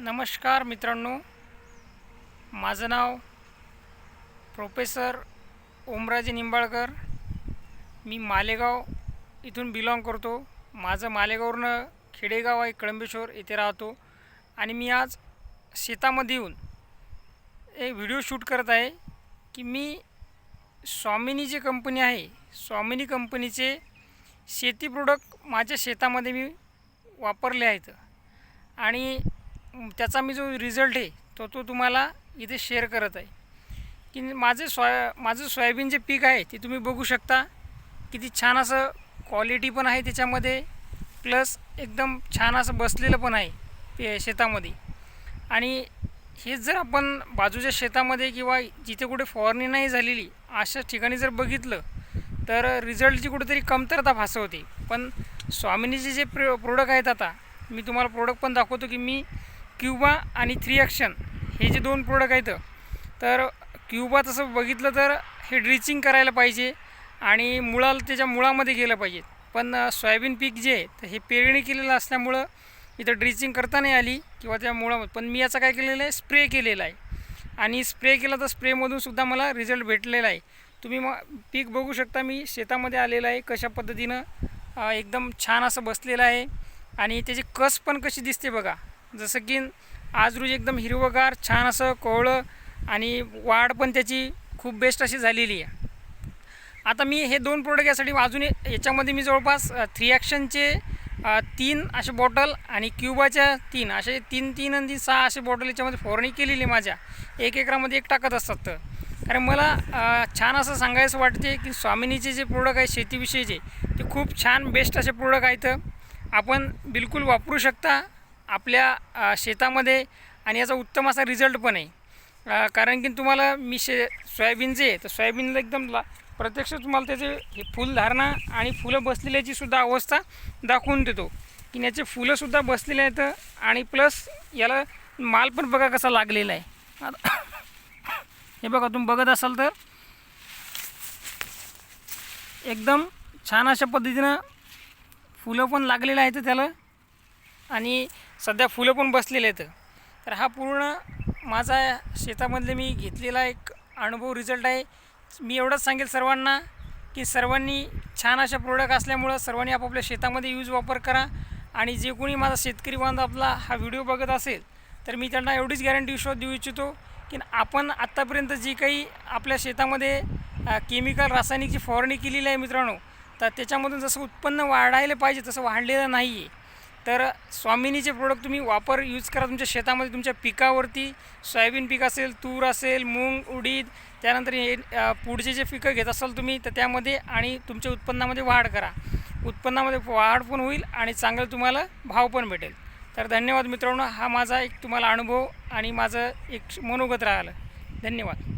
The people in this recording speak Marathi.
नमस्कार मित्रांनो. माझं नाव प्रोफेसर ओमराजे निंबाळकर. मी मालेगाव इथून बिलॉंग करतो. माझं मालेगाववरनं खेडेगाव आहे कळंबेश्वर येथे राहतो. आणि मी आज शेतामध्ये येऊन एक व्हिडिओ शूट करत आहे की मी स्वामिनी जी कंपनी आहे स्वामिनी कंपनीचे शेती प्रोडक्ट माझ्या शेतामध्ये मी वापरले आहेत. आणि त्याचा मी जो रिझल्ट आहे तो तो तुम्हाला इथे शेअर करत आहे. की माझे सोया माझं सोयाबीन जे पीक आहे ते तुम्ही बघू शकता. किती छान असं क्वालिटी पण आहे त्याच्यामध्ये प्लस एकदम छान असं बसलेलं पण आहे ते शेतामध्ये. आणि हेच जर आपण बाजूच्या शेतामध्ये किंवा जिथे कुठे फवारणी नाही झालेली अशा ठिकाणी जर बघितलं तर रिझल्टची कुठेतरी कमतरता भासवते. पण स्वामिनीचे जे प्र प्रोडक्ट आहेत आता मी तुम्हाला प्रोडक्ट पण दाखवतो की मी क्युबा आणि थ्री ॲक्शन हे जे दोन प्रोडक्ट आहेत तर क्युबा तसं बघितलं तर हे ड्रिचिंग करायला पाहिजे आणि मुळाला त्याच्या मुळामध्ये गेलं पाहिजे. पण सोयाबीन पीक जे आहे तर हे पेरणी केलेलं असल्यामुळं इथं ड्रिचिंग करता नाही आली किंवा त्या मुळामध्ये. पण मी याचा काय केलेलं आहे स्प्रे केलेला आहे. आणि स्प्रे केला तर स्प्रेमधून सुद्धा मला रिझल्ट भेटलेला आहे. तुम्ही मग पीक बघू शकता मी शेतामध्ये आलेलं आहे कशा पद्धतीनं एकदम छान असं बसलेलं आहे. आणि त्याची कस पण कशी दिसते बघा. जसं की आज रोजी एकदम हिरवगार छान असं कोवळं आणि वाढ पण त्याची खूप बेस्ट अशी झालेली आहे. आता मी हे दोन प्रोडक्ट यासाठी अजून याच्यामध्ये मी जवळपास थ्री ॲक्शनचे तीन असे बॉटल आणि क्युबाच्या तीन असे तीन तीन आणि तीन सहा असे बॉटल याच्यामध्ये फवारणी केलेली आहे माझ्या. एक एकरामध्ये एक टाकत असतात तर. कारण मला छान असं सांगायचं वाटते की स्वामिनीचे जे प्रोडक्ट आहे शेतीविषयीचे ते खूप छान बेस्ट असे प्रोडक्ट आहेत. आपण बिलकुल वापरू शकता. आपल्या शेतामध्ये आणि याचा उत्तम असा रिझल्ट पण आहे. कारण की तुम्हाला मी शे सोयाबीनचे तर सोयाबीनला एकदम ला प्रत्यक्ष तुम्हाला त्याचे हे फुलधारणा आणि फुलं बसलेल्याची सुद्धा अवस्था दाखवून देतो. की याचे फुलंसुद्धा बसलेले आहेत आणि प्लस याला माल पण बघा कसा लागलेला आहे. हे बघा तुम्ही बघत असाल तर एकदम छान अशा पद्धतीनं फुलं पण लागलेलं आहेत त्याला आणि सध्या फुलं पण बसलेले आहेत. तर हा पूर्ण माझा शेतामधले मी घेतलेला एक अनुभव रिझल्ट आहे. मी एवढंच सांगेल सर्वांना की सर्वांनी छान अशा प्रोडक्ट असल्यामुळं सर्वांनी आपापल्या शेतामध्ये यूज वापर करा. आणि जे कोणी माझा शेतकरी बांधव आपला हा व्हिडिओ बघत असेल तर मी त्यांना एवढीच गॅरंटी विश्वास देऊ इच्छितो की आपण आत्तापर्यंत जी काही आपल्या शेतामध्ये केमिकल रासायनिकची फवारणी केलेली आहे मित्रांनो तर त्याच्यामधून जसं उत्पन्न वाढायला पाहिजे तसं वाढलेलं नाही आहे तर स्वामिनीचे प्रोडक्ट तुम्ही वापर यूज करा. तुमच्या शेतामध्ये तुमच्या पिकावरती सोयाबीन पीक असेल तूर असेल मूग उडीद त्यानंतर हे पुढचे जे पिकं घेत असाल तुम्ही तर त्यामध्ये आणि तुमच्या उत्पन्नामध्ये वाढ करा. उत्पन्नामध्ये वाढ पण होईल आणि चांगलं तुम्हाला भाव पण भेटेल. तर धन्यवाद मित्रांनो. हा माझा एक तुम्हाला अनुभव आणि माझं एक मनोगत राहिलं. धन्यवाद.